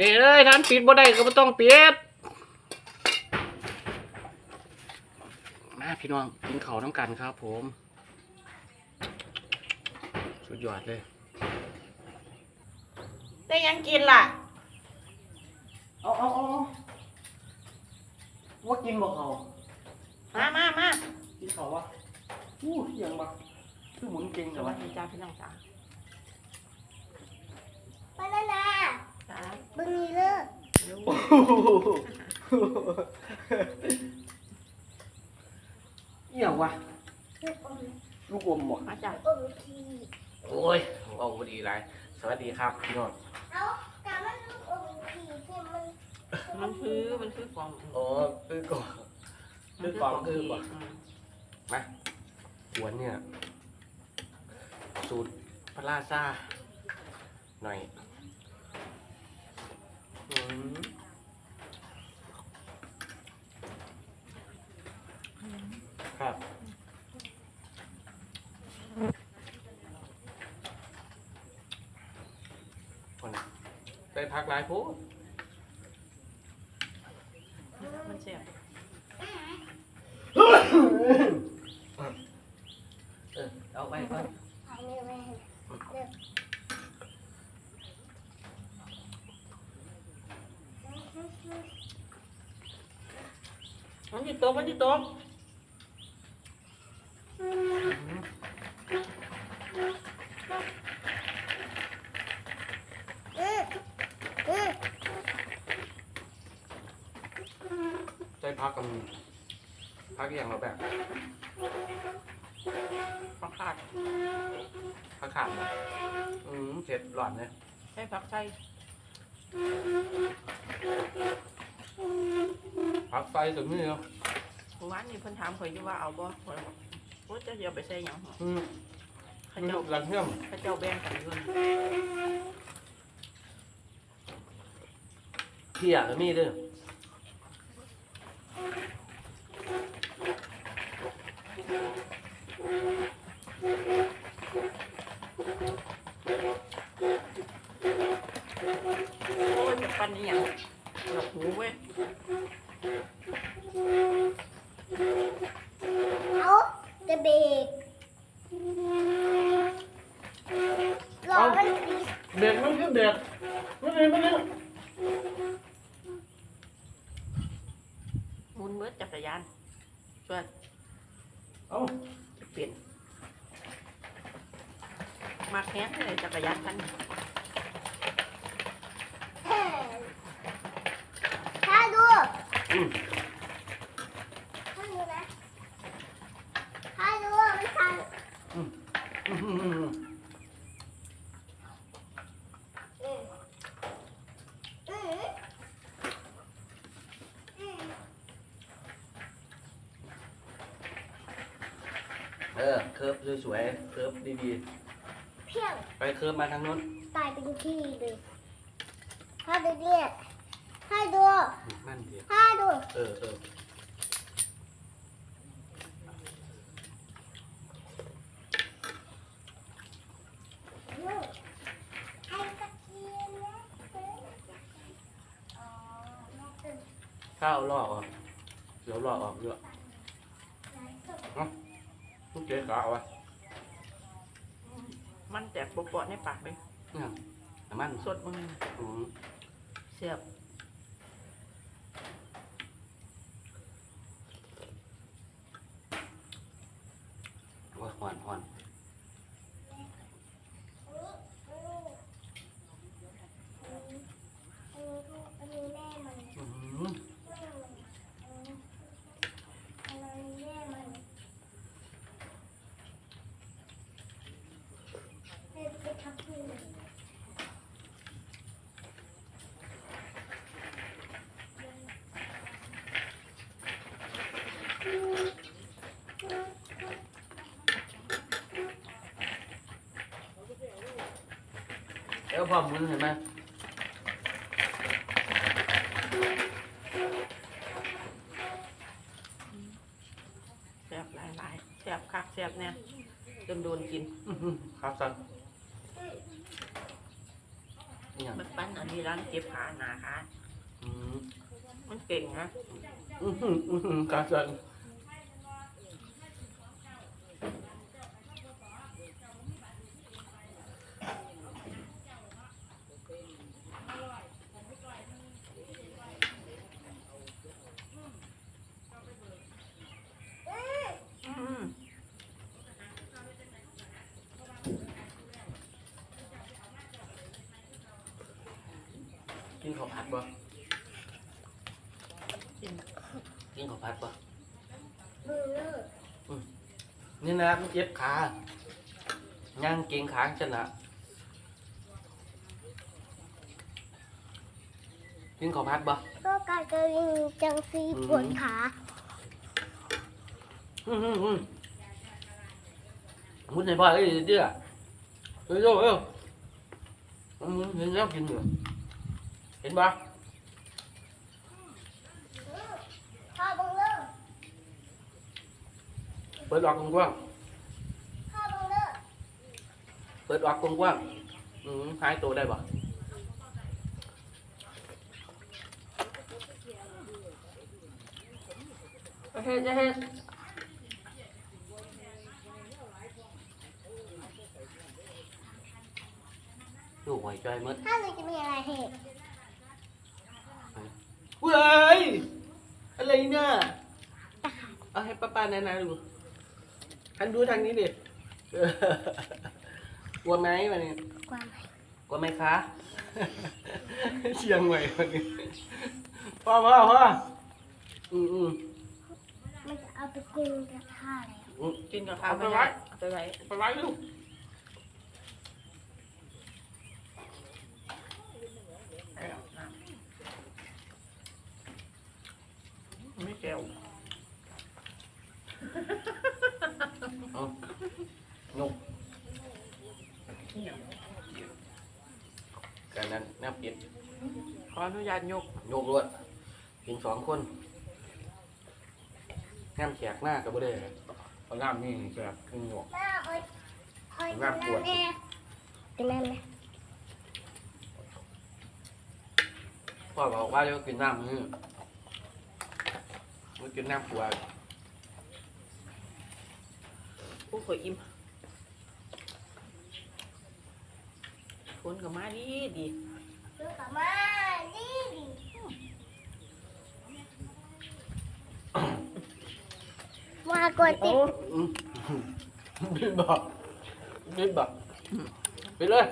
นี่เอ้ยท่านปิดบ่ได้ก็บ่ต้องปิดมาพี่น้องกินข้าวน้ำกันครับผม สุดยอดเลยได้ยังกินล่ะเอาเอาเอาว่ากินบ่เขามามามากินเขาวะอู้เสียงบ่คือหมุนเก่งสแต่วัว่าสดีจ้าพี่น้องจ้า บานานา จ้า บึงนี้เลิกเร็วเอี่ยงวะลูกอมลูกอมบ่มาจ้าอมทีโอ้ยเอาพอดีไรสวัสดีครับพี่น้องเอากามันลูกอมทีที่มันมันคือมันคือกล่องอ๋อคือกล่องคือกล่องคือบ่มมาสวนเนี่ย สูตรพลาซ่าหน่อยอืม ครับคนน่ะไปพักหลายผู้มันเสียบเออเอาไปก่อน ถ่ายเลยแม่เลิก มัน ที่โต๊ะมันที่โต๊ะอืออือใจพักกันพักอย่างเราแบบผักขาดพักขาดนะอืมเสร็จหลอนเลยใช้ผักไทยพักไฟถึงนี่เนาะ เมื่อวานนี้เพิ่นถามข่อยอยู่ว่าเอาบ่ข่อยบอกโอ้จะเอาไปใส่หยังหรออืมเข้าเจ้าหลังเที่ยงเข้าเจ้าแบ่งกันอยู่นี่เที่ยงก็มีเด้วยโอ้ยจะปั้นนี่หยังหลับหูเว้ย รอมันดีเด็กมันคือเด็กไม่เลยไม่เลยหมุนเบิดจักรยานช่วยเอาเปลี่ยนมาแค้นเลยจักรยานคันนี้ถ้าดู อืม ถ้าดูนะถ้าดูมันสั่น อืมอืมอืมอืม อืมอืมอืม เออ เคิร์ฟสวยๆ เคิร์ฟดีเพียงๆ ไปเคิร์ฟมาทางโน้น ตายเป็นขี้เลยถ้าดูเนี่ยถ้าดูนั่นดีถ้าดูเออเออลูกไอ้ตะเกียบนะอ๋อแม่ตื่นข้าวลอกออกเดี๋ยวลอกออกเยอะ ไหนตื่น ลูก เจ๊กเอาไว้มันแตกปปะๆในปากเลยเนี่ยน้ำมันสดมึงอืมเสียบว่าหอนหอนอันนี้แม่มัน อืม อันนี้แม่มันไปทับพื้น เอวพร้อมมือเห็นไหมเสียบหลายๆเสียบคักเสียบเนี่ยจนโดนกินอื้อหือครับสันโนี่ยังมันปั้นอันนี้ร้านเก็บขาหนาขา อืมมันเก่งนะอือหืออือหือการสั่น กินข้าวผัดบ่กินกินข้าวผัดบ่มือเลิกนี่นะมันเจ็บขาย่างเก่งขางฉันละกินข้าวผัดบ่ก็การกระลิงจังซีปวดขาอืมอืมอืมมุดในบ้านเอ้ยเดี๋ยวเอ้ยเร็วเร็วอืมเห็นแล้วกินอยู่ เห็นบ่พ่อบังเลิกเปิดออกกว้างพ่อบังเลิกๆเปิดออกกว้างๆอืมหายตัวได้บ่จะเฮ็ดจะเฮ็ดลูกหอยจอยหมดถ้าหนูจะมีอะไรเหตุ เว้ยอะไร เนี่ยเอาให้ป้าป้าๆนาๆดูทันดูทางนี้ดิเออกลัวไหมวันนี้กวางไหมกลัวไหมคะเชียงใหม่วันนี้พ่อพ่อพ่ออืมอืมมันจะเอาไปกินกระทะแล้วอืมกินกับข้าวเอาไปไม่ไว้ได้เอาไปไว้ไปไว้ลูก ให้อาบน้ำไม่แก้ว เอายกกั นนั้นแนบปิดขออนุญาตยกโยกรวดกินสองคนแง้มแขกหน้ากับบ่ได้เอาน้ำนี่แขกขึ้นหยวกแม่คอยคอยน่ากินปวดน้ำแน่กินน้ำไหมพ่อบอกว่าจะกินน้ำนี่มันกินน้ำปวดผู้ข่อยอิ่ม คนกับมาดีดีลูกกลับมาดีดีมากดติดบินบอกบินบอกไปเลย